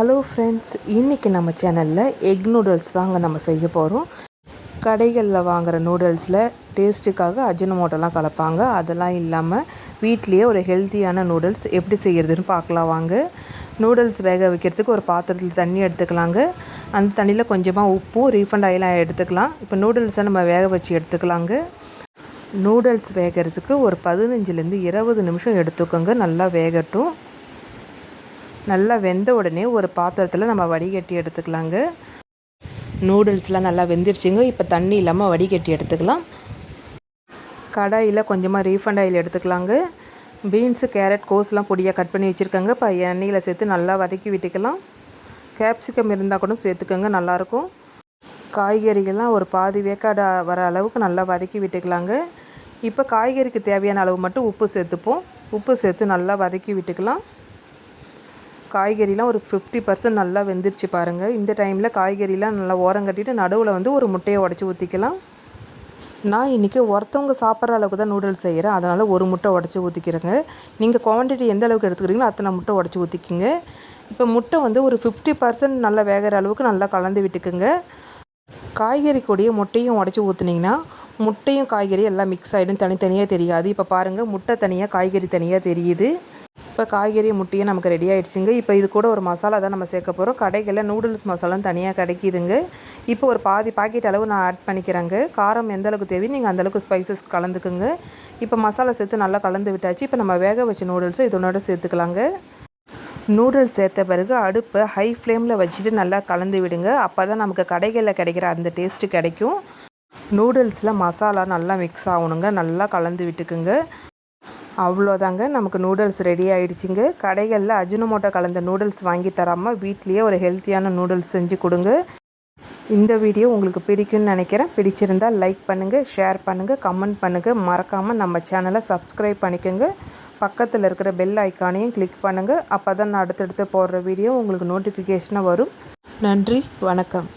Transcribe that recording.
Hello friends இன்றைக்கி நம்ம சேனலில் எக் நூடுல்ஸ் தாங்க நம்ம செய்ய போகிறோம் கடைகளில் வாங்குகிற நூடுல்ஸில் டேஸ்ட்டுக்காக அஜினமோட்டோலாம் கலப்பாங்க. அதெல்லாம் இல்லாமல் வீட்லேயே ஒரு ஹெல்த்தியான நூடுல்ஸ் எப்படி செய்கிறதுன்னு பார்க்கலாம் வாங்க. நூடுல்ஸ் வேக வைக்கிறதுக்கு ஒரு பாத்திரத்தில் தண்ணி எடுத்துக்கலாங்க. அந்த தண்ணியில் கொஞ்சமாக உப்பும் ரீஃபண்ட் ஆயிலாம் எடுத்துக்கலாம். இப்போ நூடுல்ஸை நம்ம வேக வச்சு எடுத்துக்கலாங்க. நூடுல்ஸ் வேகிறதுக்கு ஒரு பதினஞ்சுலேருந்து இருபது நிமிஷம் எடுத்துக்கோங்க. நல்லா வேகட்டும். நல்லா வெந்த உடனே ஒரு பாத்திரத்தில் நம்ம வடிகட்டி எடுத்துக்கலாங்க. நூடுல்ஸ்லாம் நல்லா வெந்துருச்சுங்க. இப்போ தண்ணி இல்லாமல் வடிகட்டி எடுத்துக்கலாம். கடாயில் கொஞ்சமாக ரீஃபண்ட் ஆயில் எடுத்துக்கலாங்க. பீன்ஸு கேரட் கோஸ்லாம் பொடியாக கட் பண்ணி வச்சுருக்கோங்க. இப்போ எண்ணெயில் சேர்த்து நல்லா வதக்கி விட்டுக்கலாம். கேப்சிகம் இருந்தால் கூட சேர்த்துக்கோங்க நல்லாயிருக்கும் காய்கறிகள்லாம் ஒரு பாதி வேக்காடு வர அளவுக்கு நல்லா வதக்கி விட்டுக்கலாங்க. இப்போ காய்கறிக்கு தேவையான அளவு மட்டும் உப்பு சேர்த்துப்போம். உப்பு சேர்த்து நல்லா வதக்கி விட்டுக்கலாம். காய்கறிலாம் ஒரு ஃபிஃப்டி பர்சன்ட் நல்லா வெந்துருச்சு பாருங்கள் இந்த டைமில் காய்கறிலாம் நல்லா ஓரம் கட்டிட்டு நடுவில் வந்து ஒரு முட்டையை உடச்சி ஊற்றிக்கலாம் நான் இன்றைக்கி ஒருத்தவங்க சாப்பிட்ற அளவுக்கு தான் நூடுல்ஸ் செய்கிறேன் அதனால் ஒரு முட்டை உடச்சி ஊற்றிக்கிறேங்க நீங்கள் குவான்டிட்டி எந்த அளவுக்கு எடுத்துக்கிறீங்களோ அத்தனை முட்டை உடச்சி ஊற்றிக்கிங்க இப்போ முட்டை வந்து ஒரு ஃபிஃப்டி பர்சன்ட் நல்லா வேகிற அளவுக்கு நல்லா கலந்து விட்டுக்குங்க. காய்கறி கூடிய முட்டையும் உடச்சி ஊற்றுனீங்கன்னா முட்டையும் காய்கறி எல்லாம் மிக்ஸ் ஆகிடும் தனித்தனியாக தெரியாது. இப்போ பாருங்கள் முட்டை தனியாக காய்கறி தனியாக தெரியுது. இப்போ காய்கறி முட்டையும் நமக்கு ரெடி ஆகிடுச்சிங்க இப்போ இது கூட ஒரு மசாலா தான் நம்ம சேர்க்க போகிறோம் கடைகளில் நூடுல்ஸ் மசாலான்னு தனியாக கிடைக்கிதுங்க. இப்போ ஒரு பாதி பாக்கெட் அளவு நான் ஆட் பண்ணிக்கிறேங்க. காரம் எந்த அளவுக்கு தேவையோ நீங்கள் அந்தளவுக்கு ஸ்பைசஸ் கலந்துக்குங்க. இப்போ மசாலா சேர்த்து நல்லா கலந்து விட்டாச்சு. இப்போ நம்ம வேக வச்ச நூடுல்ஸை இதனோட சேர்த்துக்கலாங்க. நூடுல்ஸ் சேர்த்த பிறகு அடுப்பை ஹை ஃப்ளேமில் வச்சுட்டு நல்லா கலந்து விடுங்க. அப்போ தான் நமக்கு கடைகளில் கிடைக்கிற அந்த டேஸ்ட்டு கிடைக்கும். நூடுல்ஸில் மசாலா நல்லா மிக்ஸ் ஆகணுங்க. நல்லா கலந்து விட்டுக்குங்க. அவ்வளோதாங்க. நமக்கு நூடுல்ஸ் ரெடி ஆகிடுச்சிங்க கடைகளில் அஜினமோட்டோ கலந்த நூடுல்ஸ் வாங்கி தராமல் வீட்லேயே ஒரு ஹெல்த்தியான நூடுல்ஸ் செஞ்சு கொடுங்க. இந்த வீடியோ உங்களுக்கு பிடிக்கும்னு நினைக்கிறேன். பிடிச்சிருந்தால் லைக் பண்ணுங்கள் ஷேர் பண்ணுங்கள் கமெண்ட் பண்ணுங்கள் மறக்காமல் நம்ம சேனலை சப்ஸ்கிரைப் பண்ணிக்கோங்க. பக்கத்தில் இருக்கிற பெல் ஐக்கானையும் கிளிக் பண்ணுங்கள் அப்போ தான் நான் அடுத்தடுத்து போடுற வீடியோ உங்களுக்கு நோட்டிஃபிகேஷனாக வரும். நன்றி வணக்கம்.